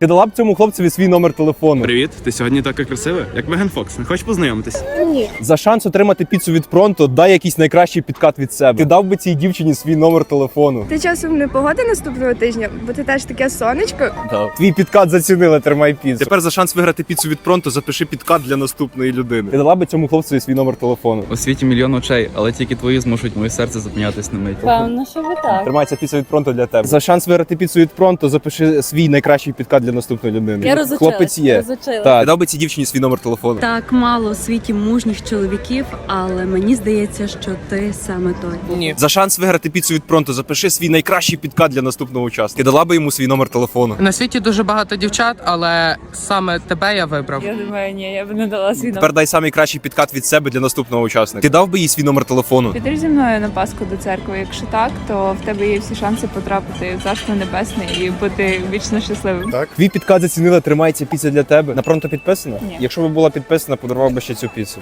Ти дала б цьому хлопцеві свій номер телефону. Привіт, ти сьогодні така красива, як Меган Фокс. Не хочеш познайомитись? Ні. За шанс отримати піцу від пронто, дай якийсь найкращий підкат від себе. Ти дав би цій дівчині свій номер телефону. Ти часом не погода наступного тижня, бо ти теж таке сонечко. Твій підкат зацінили, тримай піцу. Тепер за шанс виграти піцу від пронто, запиши підкат для наступної людини. Ти дала би цьому хлопцеві свій номер телефону. У світі мільйон очей, але тільки твої змушують моє серце зупинятись на мить. Певно, що ви так. Тримається піца від пронто для тебе. За шанс виграти піцу від пронто, запиши свій найкращий підкат для наступної людини. Я розучилась. Хлопець є. розучилась. Так, дав би цій дівчині свій номер телефону. Так мало у світі мужніх чоловіків, але мені здається, що ти саме той. Ні. За шанс виграти піцу від пронто, запиши свій найкращий підкат для наступного учасника. Ти дала би йому свій номер телефону. На світі дуже багато дівчат, але саме тебе я вибрав. Я думаю, ні, я б не дала свій Тепер дай самий кращий підкат від себе для наступного учасника. Ти дав би їй свій номер телефону. Підеш зі мною на Пасху до церкви. Якщо так, то в тебе є всі шанси потрапити в царство небесне і бути вічно щасливим. Твій підказ зацінила, тримається піца для тебе. На пронто підписана? Ні. Якщо би була підписана, подарував би ще цю піцу.